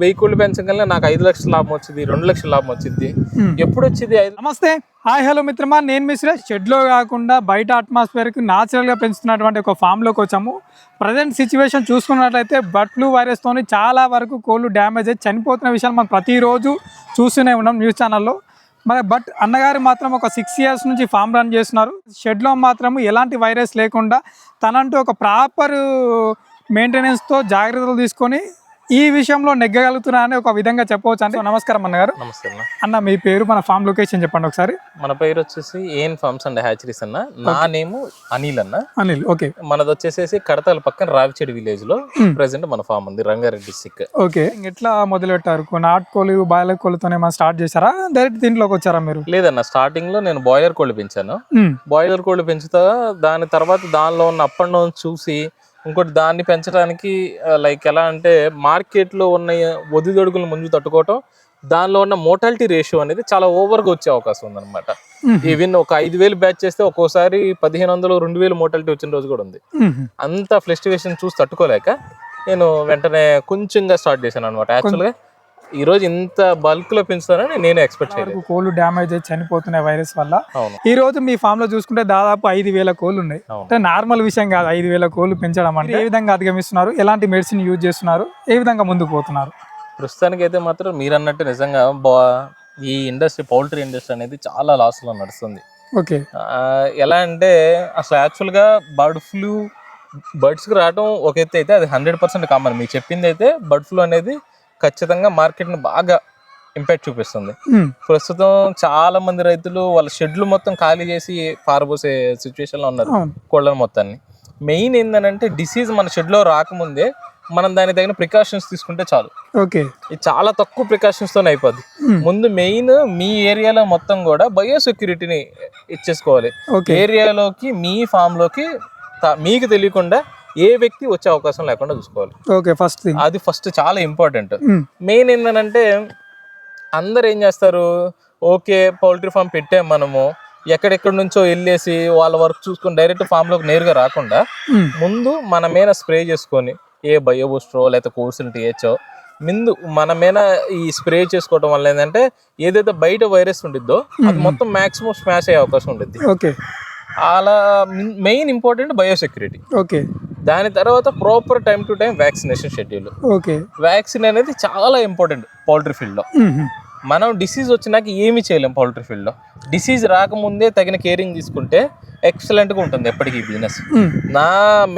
వెయ్యి కోళ్ళు పెంచగలనే నాకు ఐదు లక్షల లాభం వచ్చింది రెండు లక్షల లాభం వచ్చింది. ఎప్పుడు వచ్చింది నమస్తే. హాయ్ హలో మిత్రమా. నేను మీ సురేష్. షెడ్లో కాకుండా బయట అట్మాస్ఫియర్కి న్యాచురల్గా పెంచుతున్నటువంటి ఒక ఫామ్లోకి వచ్చాము. ప్రజెంట్ సిచ్యువేషన్ చూసుకున్నట్లయితే బర్డ్ ఫ్లూ వైరస్తోని చాలా వరకు కోళ్ళు డ్యామేజ్ అయ్యి చనిపోతున్న విషయాలు మనం ప్రతిరోజు చూస్తూనే ఉన్నాం న్యూస్ ఛానల్లో. మరి బట్ అన్నగారు మాత్రం ఒక సిక్స్ ఇయర్స్ నుంచి ఫామ్ రన్ చేస్తున్నారు. షెడ్లో మాత్రం ఎలాంటి వైరస్ లేకుండా తనంటూ ఒక ప్రాపర్ మెయింటెనెన్స్తో జాగ్రత్తలు తీసుకొని ఈ విషయంలో నెగ్గగలుగుతున్నా అని ఒక విధంగా చెప్పవచ్చు అంటే నమస్కారం అన్నగారు. నమస్తే అన్న. అన్న మీ పేరు మన ఫామ్ లొకేషన్ చెప్పండి ఒకసారి. మన పేరు వచ్చేసి ఏఎన్ ఫార్మ్స్ అండ్ హ్యాచరీస్ అన్న. నా నేము అనిల్ అన్న. అనిల్ ఓకే. మనది వచ్చేసేసి కడతాల పక్కన రావిచెడి విలేజ్లో. ప్రెసెంట్ మన ఫామ్ ఉంది రంగారెడ్డి డిస్టిక్ ఓకే. ఎట్లా మొదలు పెట్టారు కొన్ని నాటుకోళ్ళు బాయిలర్ కోళ్ళతోనే ఏమైనా స్టార్ట్ చేశారా? డైరెక్ట్ దీంట్లోకి వచ్చారా మీరు? లేదన్న స్టార్టింగ్లో నేను బాయిలర్ కోళ్ళు పెంచాను. బాయిలర్ కోళ్ళు పెంచుతా దాని తర్వాత దానిలో ఉన్న అప్ అండ్ డౌన్ చూసి ఇంకోటి దాన్ని పెంచడానికి లైక్ ఎలా అంటే మార్కెట్లో ఉన్న ఒదిదొడుగులు ముందు తట్టుకోవటం దానిలో ఉన్న మోటాలిటీ రేషియో అనేది చాలా ఓవర్గా వచ్చే అవకాశం ఉందన్నమాట. ఈవెన్ ఒక ఐదు వేలు బ్యాచ్ చేస్తే ఒక్కోసారి పదిహేను వందలు రెండు వేలు మోటాలిటీ వచ్చిన రోజు కూడా ఉంది. అంత ఫ్లస్టివేషన్ చూసి తట్టుకోలేక నేను వెంటనే కొంచెంగా స్టార్ట్ చేశాను అనమాట యాక్చువల్గా ఈ రోజు ఇంత బల్క్లో పెంచుతానని నేను ఎక్స్పెక్ట్ చేయలేదు. కోళ్ళు డ్యామేజ్ అయ్యి చనిపోతున్నాయి వైరస్ వల్ల. ఈ రోజు మీ ఫామ్లో చూసుకుంటే దాదాపు ఐదు వేల కోళ్ళు ఉన్నాయి. అంటే నార్మల్ విషయం కాదు ఐదు వేల కోళ్ళు పెంచడం అంటే. ఏ విధంగా అధిగమిస్తున్నారు? ఎలాంటి మెడిసిన్ యూజ్ చేస్తున్నారు? ఏ విధంగా ముందుకు పోతున్నారు? ప్రస్తుతానికి అయితే మాత్రం మీరు అన్నట్టు నిజంగా బా ఈ ఇండస్ట్రీ పౌల్ట్రీ ఇండస్ట్రీ అనేది చాలా లాస్లో నడుస్తుంది. ఓకే. ఎలా అంటే అసలు యాక్చువల్గా బర్డ్ ఫ్లూ బర్డ్స్కి రావడం ఒక ఎత్తు అయితే అది హండ్రెడ్ పర్సెంట్ కామన్ మీకు చెప్పింది అయితే బర్డ్ ఫ్లూ అనేది ఖచ్చితంగా మార్కెట్ని బాగా ఇంపాక్ట్ చూపిస్తుంది. ప్రస్తుతం చాలా మంది రైతులు వాళ్ళ షెడ్లు మొత్తం ఖాళీ చేసి పారబోసే సిచ్యువేషన్లో ఉన్నారు అవును. కోళ్ళ మొత్తాన్ని. మెయిన్ ఏంటంటే డిసీజ్ మన షెడ్లో రాకముందే మనం దానికి తగిన ప్రికాషన్స్ తీసుకుంటే చాలు. ఓకే. ఇది చాలా తక్కువ ప్రికాషన్స్ తోనే అయిపోద్ది. ముందు మెయిన్ మీ ఏరియాలో మొత్తం కూడా బయో సెక్యూరిటీని ఇచ్చేసుకోవాలి ఏరియాలోకి మీ ఫామ్లోకి మీకు తెలియకుండా ఏ వ్యక్తి వచ్చే అవకాశం లేకుండా చూసుకోవాలి. ఓకే ఫస్ట్ అది ఫస్ట్ చాలా ఇంపార్టెంట్ మెయిన్ ఏంటంటే అందరు ఏం చేస్తారు? ఓకే పౌల్ట్రీ ఫామ్ పెట్టాం మనము. ఎక్కడెక్కడి నుంచో వెళ్ళేసి వాళ్ళ వర్క్ చూసుకొని డైరెక్ట్ ఫామ్లోకి నేరుగా రాకుండా ముందు మన మీద స్ప్రే చేసుకొని ఏ బయో బూస్టరో లేకపోతే కోర్సులు టీహెచ్ఓ ముందు మన మీద ఈ స్ప్రే చేసుకోవడం వల్ల ఏంటంటే ఏదైతే బయట వైరస్ ఉండిద్దో అది మొత్తం మాక్సిమం స్మాష్ అయ్యే అవకాశం ఉంటుంది ఓకే. అలా main important bio security okay. దాని తర్వాత proper time to time vaccination schedule okay vaccine అనేది చాలా ఇంపార్టెంట్ పౌల్ట్రీ ఫీల్డ్లో మనం డిసీజ్ వచ్చినాక ఏమీ చేయలేం పౌల్ట్రీ ఫీల్డ్లో డిసీజ్ రాకముందే తగిన కేరింగ్ తీసుకుంటే ఎక్సలెంట్గా ఉంటుంది ఎప్పటికీ బిజినెస్ నా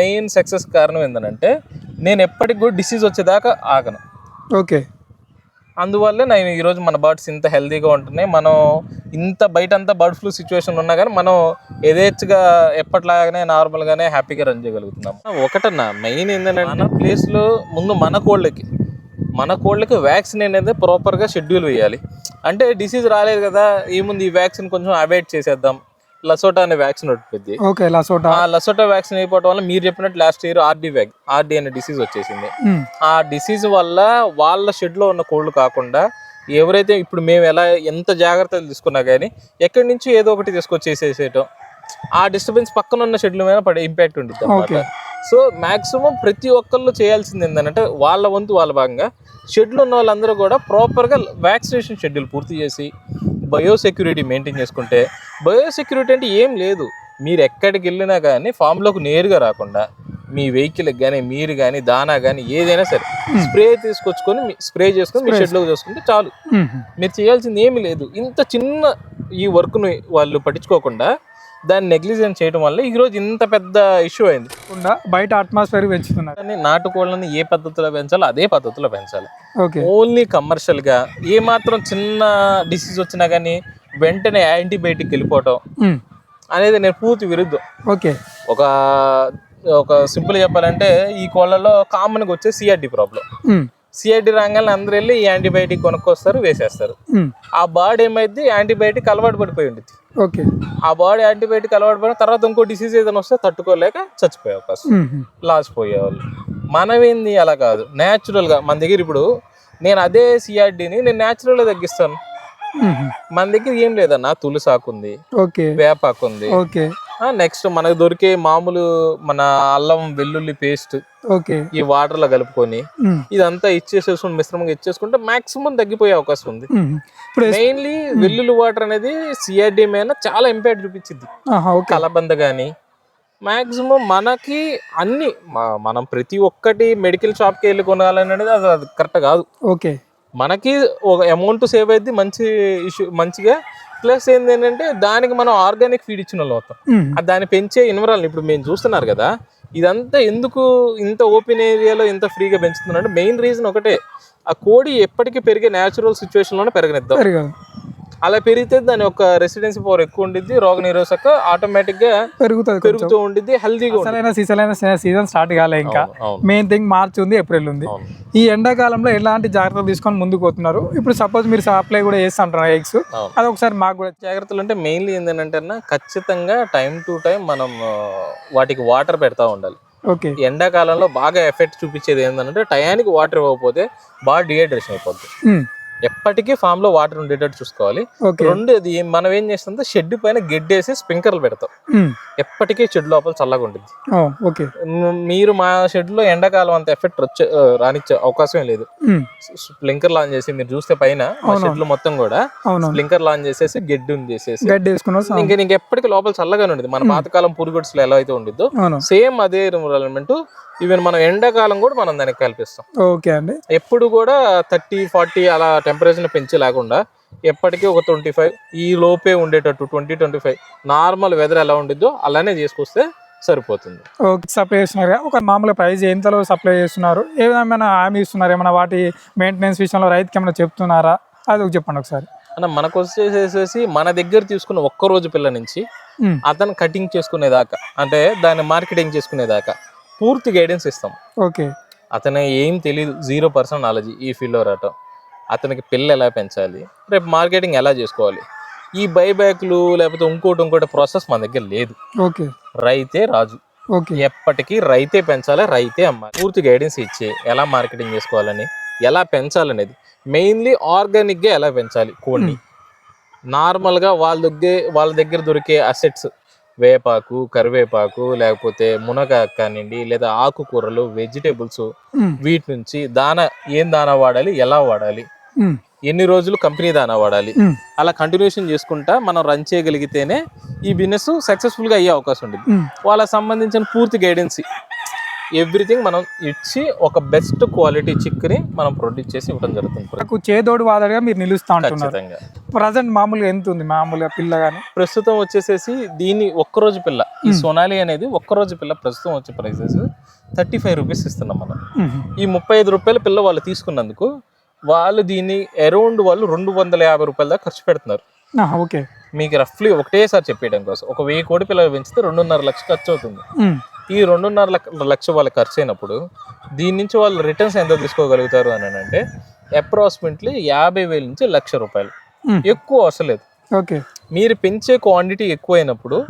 మెయిన్ సక్సెస్ కారణం ఏంటంటే నేను ఎప్పటికి కూడా డిసీజ్ వచ్చేదాకా ఆగను. ఓకే అందువల్లే నేను ఈరోజు మన బర్డ్స్ ఇంత హెల్తీగా ఉంటున్నాయి. మనం ఇంత బయట అంతా బర్డ్ ఫ్లూ సిచ్యువేషన్ ఉన్నా కానీ మనం యథేచ్ఛగా ఎప్పటిలాగానే నార్మల్గానే హ్యాపీగా రన్ చేయగలుగుతున్నాం. ఒకటన్నా మెయిన్ ఏంటంటే మన ప్లేస్లో ముందు మన కోళ్ళకి మన కోళ్ళకి వ్యాక్సిన్ అనేది ప్రాపర్గా షెడ్యూల్ వేయాలి. అంటే డిసీజ్ రాలేదు కదా ఏముంది ఈ వ్యాక్సిన్ కొంచెం అవాయిడ్ చేసేద్దాం. లసోటా అనే వ్యాక్సిన్ ఉంటుంది ఓకే లసోటా ఆ లసోటా వ్యాక్సిన్ అయిపోవడం వల్ల మీరు చెప్పినట్టు last year RD vac RD అనే డిసీజ్ వచ్చేసింది. ఆ డిసీజ్ వల్ల వాళ్ళ షెడ్లో ఉన్న కోళ్ళు కాకుండా ఎవరైతే ఇప్పుడు మేము ఎలా ఎంత జాగ్రత్తలు తీసుకున్నా కానీ ఎక్కడి నుంచి ఏదో ఒకటి తీసుకొచ్చేసేసేయటం. ఆ డిస్టర్బెన్స్ పక్కన ఉన్న షెడ్ల మీద పడే ఇంపాక్ట్ ఉంటుంది. సో మాక్సిమం ప్రతి ఒక్కళ్ళు చేయాల్సింది ఏంటంటే వాళ్ళ వంతు వాళ్ళ భాగంగా. షెడ్లు ఉన్న వాళ్ళందరూ కూడా ప్రాపర్గా వ్యాక్సినేషన్ షెడ్యూల్ పూర్తి చేసి బయో సెక్యూరిటీ మెయింటైన్ చేసుకుంటే బయో సెక్యూరిటీ అంటే ఏం లేదు. మీరు ఎక్కడికి వెళ్ళినా కానీ ఫామ్లోకి నేరుగా రాకుండా మీ వెహికల్కి కానీ మీరు కానీ దానా కానీ ఏదైనా సరే స్ప్రే తీసుకొచ్చుకొని స్ప్రే చేసుకొని మీ షెడ్లోకి చేసుకుంటే చాలు. మీరు చేయాల్సింది ఏమీ లేదు. ఇంత చిన్న ఈ వర్క్ను వాళ్ళు పట్టించుకోకుండా దాన్ని నెగ్లిజెన్స్ చేయడం వల్ల ఈరోజు ఇంత పెద్ద ఇష్యూ అయింది. బయట అట్మాస్ఫియర్ పెంచుతున్నారు. కానీ నాటుకోళ్ళని ఏ పద్ధతిలో పెంచాలో అదే పద్ధతిలో పెంచాలి. ఓన్లీ కమర్షియల్గా ఏ మాత్రం చిన్న డిసీజ్ వచ్చినా కానీ వెంటనే యాంటీబయాటిక్ వెళ్ళిపోవటం. అనేది నేను పూర్తి విరుద్ధం. ఓకే. ఒక ఒక సింపుల్ చెప్పాలంటే ఈ కోళ్ళలో కామన్గా వచ్చే సిఆర్డి ప్రాబ్లం. సిఐడి రాగానే అందరూ వెళ్ళి ఈ యాంటీబయాటిక్ కొనుక్కొస్తారు వేసేస్తారు. ఆ బాడీ ఏమైంది యాంటీబయాటిక్ అలవాటు పడిపోయి ఉంటుంది ఓకే. ఆ బాడీ యాంటీబయాటిక్ అలవాటు పడిన తర్వాత ఇంకో డిసీజ్ ఏదైనా వస్తే తట్టుకోలేక చచ్చిపోయే అవకాశం. లాస్ పోయేవాళ్ళు. మనమేంది? అలా కాదు. న్యాచురల్గా మన దగ్గర ఇప్పుడు నేను అదే సిఆర్డీని నేను న్యాచురల్గా తగ్గిస్తాను. మన దగ్గర ఏం లేదన్నా తులసాకు ఉంది ఓకే. వేపాకు ఉంది. ఓకే. నెక్స్ట్ మనకు దొరికే మామూలు మన అల్లం వెల్లుల్లి పేస్ట్ ఓకే. ఈ వాటర్లో కలుపుకొని ఇదంతా ఇచ్చేసేసుకుని మిశ్రమంగా ఇచ్చేసుకుంటే మాక్సిమం తగ్గిపోయే అవకాశం ఉంది. మెయిన్లీ వెల్లుల్లి వాటర్ అనేది సిఆర్డి మీద చాలా ఇంపాక్ట్ చూపించింది కలబంద కానీ మాక్సిమం మనకి అన్ని మనం ప్రతి ఒక్కటి మెడికల్ షాప్కి వెళ్ళి కొనాలని అనేది అది అది కరెక్ట్ కాదు. ఓకే. మనకి ఒక అమౌంట్ సేవ్ అయింది మంచి ఇష్యూ మంచిగా ప్లస్ ఏంటంటే దానికి మనం ఆర్గానిక్ ఫీడ్ ఇచ్చిన వాళ్ళు అవుతాం. దాన్ని పెంచే ఇన్వరాల్ ఇప్పుడు మేము చూస్తున్నారు కదా ఇదంతా ఎందుకు ఇంత ఓపెన్ ఏరియాలో ఇంత ఫ్రీగా పెంచుతున్నారంటే మెయిన్ రీజన్ ఒకటే. ఆ కోడి ఎప్పటికీ పెరిగే న్యాచురల్ సిచ్యువేషన్లోనే పెరగనిద్దాం. అలా పెరిగితే దాని యొక్క రెసిడెన్సీ పవర్ ఎక్కువ ఉండిద్ది. రోగ నిరోధక ఆటోమేటిక్గా పెరుగుతుంది పెరుగుతూ ఉండిద్ది అసలైన సీజన్ సీజన్ స్టార్ట్ కాలే ఇంకా. మెయిన్ థింగ్ మార్చ్ ఉంది ఏప్రిల్ ఉంది. ఈ ఎండాకాలంలో ఎలాంటి జాగ్రత్తలు తీసుకొని ముందుకు పోతున్నారు? ఇప్పుడు సపోజ్ మీరు సప్లై కూడా చేస్తుంటారు ఎగ్స్. అది ఒకసారి మాకు కూడా జాగ్రత్తలు అంటే మెయిన్లీ ఏంటంటే ఖచ్చితంగా టైం టు టైం మనం వాటికి వాటర్ పెడతా ఉండాలి. ఓకే ఎండాకాలంలో బాగా ఎఫెక్ట్ చూపించేది ఏంటంటే టయానికి వాటర్ ఇవ్వకపోతే బాగా డిహైడ్రేషన్ అయిపోద్ది. ఉమ్, ఎప్పటికీ ఫామ్లో వాటర్ ఉండేటట్టు చూసుకోవాలి. రెండోది మనం ఏం చేస్తుందో షెడ్ పైన గెడ్డేసి స్ప్రింకర్లు పెడతాం. ఎప్పటికీ షెడ్ లోపల చల్లగా ఉంటుంది. మీరు మా షెడ్లో ఎండాకాలం అంత ఎఫెక్ట్ వచ్చే రానిచ్చే అవకాశం లేదు. స్ప్లింకర్ లాంచ్ చేసి మీరు చూస్తే పైన మా షెడ్లో మొత్తం కూడా స్ప్లింకర్ లాంచ్ చేసేసి గెడ్డి చేసేసి ఇంకా నీకు ఎప్పటికీ లోపల చల్లగానే ఉండేది. మన పాతకాలం పురుగుడ్స్లో ఎలా అయితే ఉండిద్దో. సేమ్ అదే ఎలిమెంట్ ఈవెన్ మనం ఎండాకాలం కూడా మనం దానికి కల్పిస్తాం. ఓకే అండి. ఎప్పుడు కూడా థర్టీ ఫార్టీ అలా టెంపరేచర్ పెంచి లేకుండా ఎప్పటికీ ఒక ట్వంటీ ఫైవ్ ఈ లోపే ఉండేటట్టు twenty twenty five normal weather ఎలా ఉండిద్దో అలానే చేసుకొస్తే సరిపోతుంది. ఓకే సప్లై చేస్తున్నారు ఒక మామూలు ప్రైస్ ఎంతలో సప్లై చేస్తున్నారు? ఏ విధమైన హామీ ఇస్తున్నారు? ఏమైనా వాటి మెయింటెనెన్స్ విషయంలో రైతుకి ఏమైనా చెప్తున్నారా? అది ఒక చెప్పండి ఒకసారి. అన్న మనకు వచ్చేసేసి మన దగ్గర తీసుకున్న ఒక్క రోజు పిల్ల నుంచి అతను కటింగ్ చేసుకునేదాకా అంటే దాన్ని మార్కెటింగ్ చేసుకునేదాకా పూర్తి గైడెన్స్ ఇస్తాం. ఓకే. అతను ఏం తెలియదు జీరో పర్సెంట్ నాలెడ్జ్ ఈ ఫీల్డ్లో రావటం. అతనికి పిల్ల ఎలా పెంచాలి రేపు మార్కెటింగ్ ఎలా చేసుకోవాలి. ఈ బైబ్యాక్లు లేకపోతే ఇంకోటి ఇంకోటి ప్రాసెస్ మన దగ్గర లేదు. ఓకే. రైతే రాజు. ఓకే. ఎప్పటికీ రైతే పెంచాలి రైతే అమ్మాలి. పూర్తి గైడెన్స్ ఇచ్చి ఎలా మార్కెటింగ్ చేసుకోవాలని ఎలా పెంచాలనేది. మెయిన్లీ ఆర్గానిక్గా ఎలా పెంచాలి కోడిని నార్మల్గా వాళ్ళ దగ్గర వాళ్ళ దగ్గర దొరికే అసెట్స్ వేపాకు కరివేపాకు లేకపోతే మునగాకు కానివ్వండి లేదా ఆకుకూరలు వెజిటేబుల్స్ వీటి నుంచి దాన ఏం దానా వాడాలి ఎలా వాడాలి? ఎన్ని రోజులు కంపెనీ దానా వాడాలి? అలా కంటిన్యూషన్ చేసుకుంటా మనం రన్ చేయగలిగితేనే ఈ బిజినెస్ సక్సెస్ఫుల్గా అయ్యే అవకాశం ఉంటుంది. వాళ్ళకి సంబంధించిన పూర్తి గైడెన్స్ ఎవ్రీథింగ్ మనం ఇచ్చి ఒక బెస్ట్ క్వాలిటీ చిక్ని మనం ప్రొడ్యూస్ చేసి ఇవ్వడం జరుగుతుంది. నాకు చేదోడు వాదడుగా మీరు నిలుస్తా ఖచ్చితంగా. ప్రజెంట్ మామూలుగా ఎంత ఉంది? మామూలుగా పిల్ల కానీ ప్రస్తుతం వచ్చేసేసి దీని ఒక్కరోజు పిల్ల ఈ సోనాలి అనేది ఒక్కరోజు పిల్ల ప్రస్తుతం వచ్చే ప్రైసెస్ థర్టీ ఫైవ్ రూపీస్ ఇస్తున్నాం మనం. ఈ ముప్పై ఐదు రూపాయల పిల్ల వాళ్ళు తీసుకున్నందుకు వాళ్ళు దీన్ని అరౌండ్ వాళ్ళు రెండు వందల యాభై రూపాయల దాకా ఖర్చు పెడుతున్నారు. ఓకే. మీకు రఫ్లీ ఒకటేసారి చెప్పేయడం కోసం. ఒక వెయ్యి కోడి పిల్లలు పెంచితే రెండున్నర లక్ష ఖర్చు అవుతుంది. ఈ రెండున్నర లక్ష వాళ్ళకి ఖర్చు అయినప్పుడు దీని నుంచి వాళ్ళు రిటర్న్స్ ఎంత తీసుకోగలుగుతారు అని అంటే అప్రాక్సిమేట్లీ యాభై వేల నుంచి లక్ష రూపాయలు. ఎక్కువ అవసరం లేదు. ఓకే. మీరు పెంచే క్వాంటిటీ ఎక్కువైనప్పుడు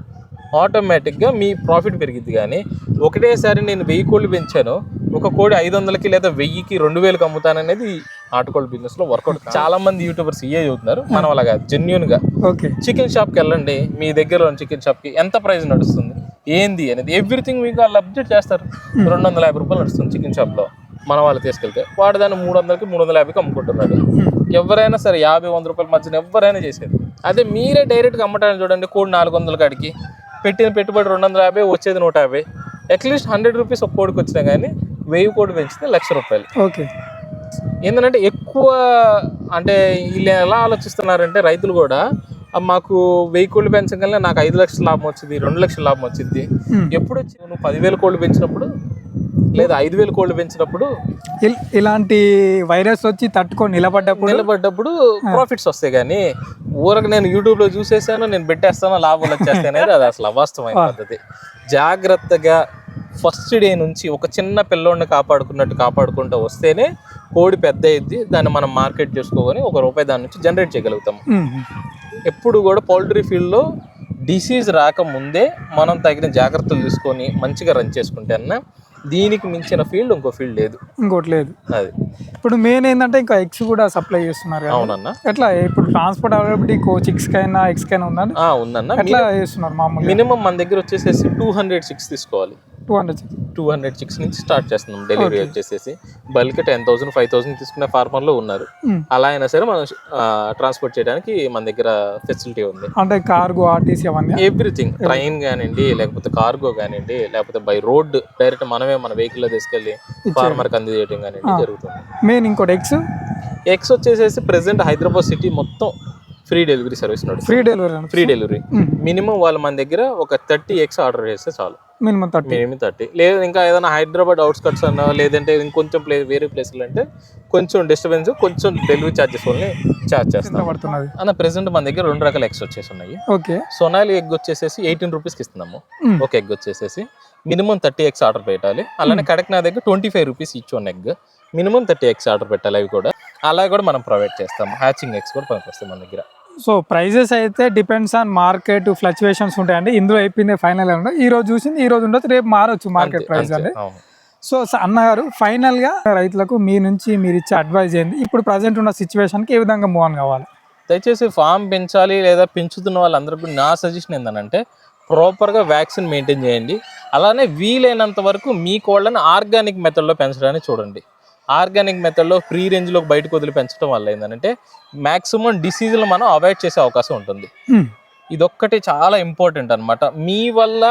ఆటోమేటిక్గా మీ ప్రాఫిట్ పెరిగిద్ది కానీ ఒకటేసారి నేను వెయ్యి కోళ్ళు పెంచాను ఒక కోడి ఐదు వందలకి లేదా వెయ్యికి రెండు వేలకు అమ్ముతాననేది నాటుకోళ్ళ బిజినెస్లో వర్కౌట్ చాలా మంది యూట్యూబర్స్ ఇయే చదువుతున్నారు మనం అలాగా జెన్యున్గా. ఓకే. చికెన్ షాప్కి వెళ్ళండి మీ దగ్గర ఉన్న చికెన్ షాప్కి ఎంత ప్రైస్ నడుస్తుంది? ఏంది అనేది? ఎవ్రీథింగ్ మీకు వాళ్ళు అప్డేట్ చేస్తారు. రెండు వందల యాభై రూపాయలు నడుస్తుంది చికెన్ షాప్లో మన వాళ్ళు తీసుకెళ్తే. వాడు దాన్ని మూడు వందలకి మూడు వందల యాభైకి అమ్ముకుంటున్నాడు. ఎవరైనా సరే యాభై వంద రూపాయల మధ్యన ఎవరైనా చేసేది. అదే మీరే డైరెక్ట్గా అమ్మటానికి చూడండి కోడి నాలుగు వందల కాడికి పెట్టిన పెట్టుబడి రెండు వందల యాభై వచ్చేది నూట యాభై. అట్లీస్ట్ హండ్రెడ్ రూపీస్ ఒక కోడికి వచ్చినా కానీ వెయ్యి కోడి పెంచితే లక్ష రూపాయలు. ఓకే. ఏంటంటే ఎక్కువ అంటే వీళ్ళు ఎలా ఆలోచిస్తున్నారంటే రైతులు కూడా "ఆ, మాకు వెయ్యి కోళ్ళు పెంచగలనే నాకు ఐదు లక్షల లాభం వచ్చింది రెండు లక్షల లాభం వచ్చింది. ఎప్పుడు వచ్చి నువ్వు పదివేల కోళ్ళు పెంచినప్పుడు లేదా ఐదు వేల కోళ్ళు పెంచినప్పుడు ఇల్- ఇలాంటి వైరస్ వచ్చి తట్టుకొని నిలబడ్డప్పుడు నిలబడ్డప్పుడు ప్రాఫిట్స్ వస్తాయి కానీ ఊరకు నేను యూట్యూబ్లో చూసేసాను నేను పెట్టేస్తాను లాభాలు వచ్చేస్తాయి అనేది అది అసలు అవాస్తవమైన పద్ధతి. జాగ్రత్తగా ఫస్ట్ డే నుంచి ఒక చిన్న పిల్లోడిని కాపాడుకున్నట్టు కాపాడుకుంటూ వస్తేనే కోడి పెద్ద అయింది దాన్ని మనం మార్కెట్ చేసుకోకొని ఒక రూపాయి దాని నుంచి జనరేట్ చేయగలుగుతాం ఉమ్, ఎప్పుడు కూడా పౌల్ట్రీ ఫీల్డ్లో డిసీజ్ రాకముందే మనం తగిన జాగ్రత్తలు తీసుకొని మంచిగా రన్ చేసుకుంటే అన్న దీనికి మించిన ఫీల్డ్ ఇంకో ఫీల్డ్ లేదు. ఇంకోటి లేదు. అది. ఇప్పుడు మెయిన్ ఏంటంటే ఇంకా ఎగ్స్ కూడా సప్లై చేస్తున్నారు అవునన్నా. ఎట్లా? ఇప్పుడు ట్రాన్స్పోర్ట్ అవైలబిలిటీ కోచ్ ఎక్స్ కైనా ఎక్స్ కైనా ఉందండి ఆ, ఉందన్న. ఎట్లా చేస్తున్నారు మామూలుగా? మినిమం మన దగ్గర వచ్చేసేసి టూ హండ్రెడ్ సిక్స్ తీసుకోవాలి. Two hundred two hundred six నుంచి స్టార్ట్ చేస్తున్నాం. డెలివరీ వచ్చేసేసి. Bulk ten thousand five thousand తీసుకునే ఫార్మర్లు ఉన్నారు. Hmm. అలా అయినా సరే మనం ట్రాన్స్పోర్ట్ చేయడానికి మన దగ్గర ఫెసిలిటీ ఉంది. అంటే కార్గో ఆర్టీసీ అవన్నీ? ఎవ్రీథింగ్ ట్రైన్ కానివ్వండి లేకపోతే కార్గో కానివ్వండి లేకపోతే బై రోడ్ డైరెక్ట్ మనమే మన వెహికల్లో తీసుకెళ్ళి ఫార్మర్కి అందజేయడం కానివ్వండి జరుగుతుంది. మెయిన్ ఇంకోటి ఎగ్స్ ఎక్స్ వచ్చేసేసి ప్రెసెంట్ హైదరాబాద్ సిటీ మొత్తం free delivery service free delivery free delivery minimum వాళ్ళు మన దగ్గర ఒక థర్టీ ఎక్స్ ఆర్డర్ చేస్తే చాలు. Minimum thirty. Minimum thirty. లేదు ఇంకా ఏదైనా హైదరాబాద్ అవుట్స్కట్స్ అన్నా లేదంటే ఇంకొంచెం ప్లే వేరే ప్లేస్లు అంటే కొంచెం డిస్టర్బెన్స్ కొంచెం డెలివరీ ఛార్జెస్ వల్ల ఛార్జ్ చేస్తాం. పడుతున్నది? అన్న ప్రెసెంట్ మన దగ్గర రెండు రకాల ఎగ్స్ వచ్చేసి ఉన్నాయి. ఓకే. సొనాలి ఎగ్ వచ్చేసేసి ఎయిటీన్ రూపీస్కి ఇస్తున్నాము. ఒక ఎగ్ వచ్చేసేసి మినిమం థర్టీ ఎగ్స్ ఆర్డర్ పెట్టాలి. అలానే కడక్నా దగ్గర ట్వంటీ ఫైవ్ రూపీస్ ఇచ్చి one egg minimum thirty eggs order పెట్టాలి అవి కూడా. అలా కూడా మనం ప్రొవైడ్ చేస్తాము హ్యాచింగ్ ఎగ్స్ కూడా పనికొస్తాయి మన దగ్గర. సో ప్రైజెస్ అయితే డిపెండ్స్ ఆన్ మార్కెట్ ఫ్లక్చువేషన్స్ ఉంటాయండి. ఇందులో అయిపోయింది ఫైనల్ ఉండదు ఈ రోజు చూసింది ఈ రోజు ఉండదు రేపు మారొచ్చు మార్కెట్ ప్రైస్ అండి. సో అన్నగారు ఫైనల్గా రైతులకు మీ నుంచి మీరు ఇచ్చే అడ్వైజ్ ఏంది ఇప్పుడు ప్రజెంట్ ఉన్న సిచ్యువేషన్కి ఏ విధంగా మూవ్ ఆన్ కావాలి? దయచేసి ఫామ్ పెంచాలి లేదా పెంచుతున్న వాళ్ళందరికీ నా సజెషన్ ఏంటంటే ప్రాపర్గా వ్యాక్సిన్ మెయింటైన్ చేయండి. అలానే వీలైనంత వరకు మీ కోళ్ళని ఆర్గానిక్ మెథడ్లో పెంచడానికి చూడండి. ఆర్గానిక్ మెథడ్లో ఫ్రీ రేంజ్లో బయటకు వదిలి పెంచడం వల్ల ఏంటంటే మ్యాక్సిమం డిసీజులు మనం అవాయిడ్ చేసే అవకాశం ఉంటుంది. ఇదొక్కటి చాలా ఇంపార్టెంట్ అన్నమాట మీ వల్ల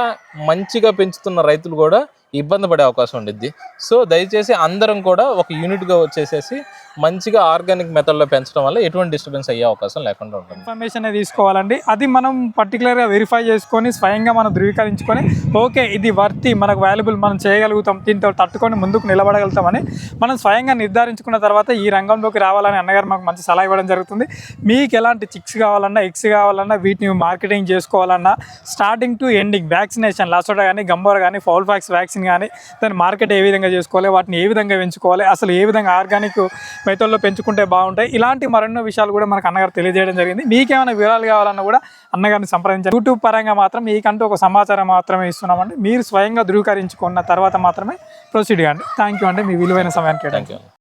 మంచిగా పెంచుతున్న రైతులు కూడా ఇబ్బంది పడే అవకాశం ఉండిద్ది. సో దయచేసి అందరం కూడా ఒక యూనిట్గా వచ్చేసేసి మంచిగా ఆర్గానిక్ మెథడ్లో పెంచడం వల్ల ఎటువంటి డిస్టర్బెన్స్ అయ్యే అవకాశం లేకుండా ఉంటుంది. ఇన్ఫర్మేషన్ తీసుకోవాలండి. అది మనం పర్టికులర్గా వెరిఫై చేసుకొని స్వయంగా మనం ధృవీకరించుకొని ఓకే ఇది వర్తి మనకు వాల్యుబుల్ మనం చేయగలుగుతాం దీంతో తట్టుకొని ముందుకు నిలబడగలుగుతామని మనం స్వయంగా నిర్ధారించుకున్న తర్వాత ఈ రంగంలోకి రావాలని అన్నగారు మాకు మంచి సలహా ఇవ్వడం జరుగుతుంది. మీకు ఎలాంటి చిక్స్ కావాలన్నా ఎక్స్ కావాలన్నా వీటిని మార్కెటింగ్ చేసుకోవాలన్నా starting to ending vaccination LaSota కానీ గంబోర్ కానీ ఫౌల్ ఫ్యాక్స్ వ్యాక్సిన్ కానీ దాని మార్కెట్ ఏ విధంగా చేసుకోవాలి వాటిని ఏ విధంగా పెంచుకోవాలి అసలు ఏ విధంగా ఆర్గానిక్ మెథడ్లో పెంచుకుంటే బాగుంటాయి ఇలాంటి మరెన్నో విషయాలు కూడా మనకు అన్నగారు తెలియజేయడం జరిగింది. మీకేమైనా వివరాలు కావాలన్నా కూడా అన్నగారిని సంప్రదించాలి యూట్యూబ్ పరంగా మాత్రం మీకంటూ ఒక సమాచారం మాత్రమే ఇస్తున్నామండి. మీరు స్వయంగా ధృవీకరించుకున్న తర్వాత మాత్రమే ప్రొసీడ్ కాండి థ్యాంక్ యూ అండి. మీ విలువైన సమయానికి థ్యాంక్ యూ